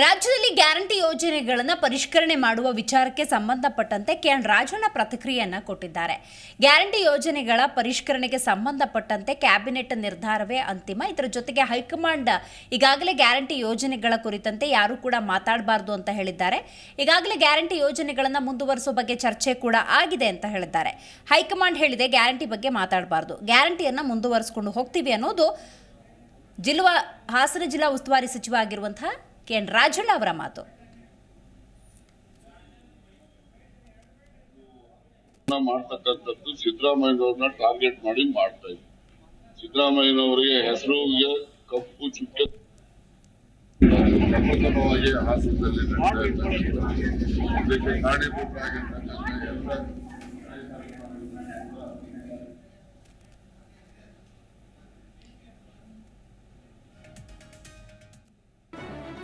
ರಾಜ್ಯದಲ್ಲಿ ಗ್ಯಾರಂಟಿ ಯೋಜನೆಗಳನ್ನು ಪರಿಷ್ಕರಣೆ ಮಾಡುವ ವಿಚಾರಕ್ಕೆ ಸಂಬಂಧಪಟ್ಟಂತೆ ಕೆಎನ್ ರಾಜಣ್ಣ ಪ್ರತಿಕ್ರಿಯೆಯನ್ನು ಕೊಟ್ಟಿದ್ದಾರೆ. ಗ್ಯಾರಂಟಿ ಯೋಜನೆಗಳ ಪರಿಷ್ಕರಣೆಗೆ ಸಂಬಂಧಪಟ್ಟಂತೆ ಕ್ಯಾಬಿನೆಟ್ ನಿರ್ಧಾರವೇ ಅಂತಿಮ. ಇದರ ಜೊತೆಗೆ ಹೈಕಮಾಂಡ್ ಈಗಾಗಲೇ ಗ್ಯಾರಂಟಿ ಯೋಜನೆಗಳ ಕುರಿತಂತೆ ಯಾರೂ ಕೂಡ ಮಾತಾಡಬಾರದು ಅಂತ ಹೇಳಿದ್ದಾರೆ. ಈಗಾಗಲೇ ಗ್ಯಾರಂಟಿ ಯೋಜನೆಗಳನ್ನು ಮುಂದುವರಿಸುವ ಬಗ್ಗೆ ಚರ್ಚೆ ಕೂಡ ಆಗಿದೆ ಅಂತ ಹೇಳಿದ್ದಾರೆ. ಹೈಕಮಾಂಡ್ ಹೇಳಿದೆ ಗ್ಯಾರಂಟಿ ಬಗ್ಗೆ ಮಾತಾಡಬಾರ್ದು. ಗ್ಯಾರಂಟಿಯನ್ನು ಮುಂದುವರಿಸಿಕೊಂಡು ಹೋಗ್ತೀವಿ ಅನ್ನೋದು ಜಿಲ್ಲಾ ಹಾಸನ ಜಿಲ್ಲಾ ಉಸ್ತುವಾರಿ ಸಚಿವ ಆಗಿರುವಂತಹ ಕೆ ಎನ್ ರಾಜಣ್ಣ ಅವರ ಮಾತು. ಮಾಡ್ತಕ್ಕಂಥದ್ದು ಸಿದ್ದರಾಮಯ್ಯವ್ರನ್ನ ಟಾರ್ಗೆಟ್ ಮಾಡಿ ಮಾಡ್ತಾ ಇದ್ವಿ. ಸಿದ್ದರಾಮಯ್ಯನವರಿಗೆ ಹೆಸರುಗೆ ಕಪ್ಪು ಚುಕ್ಕೆ ಹಾಸನದಲ್ಲಿ ನಡೀತಾ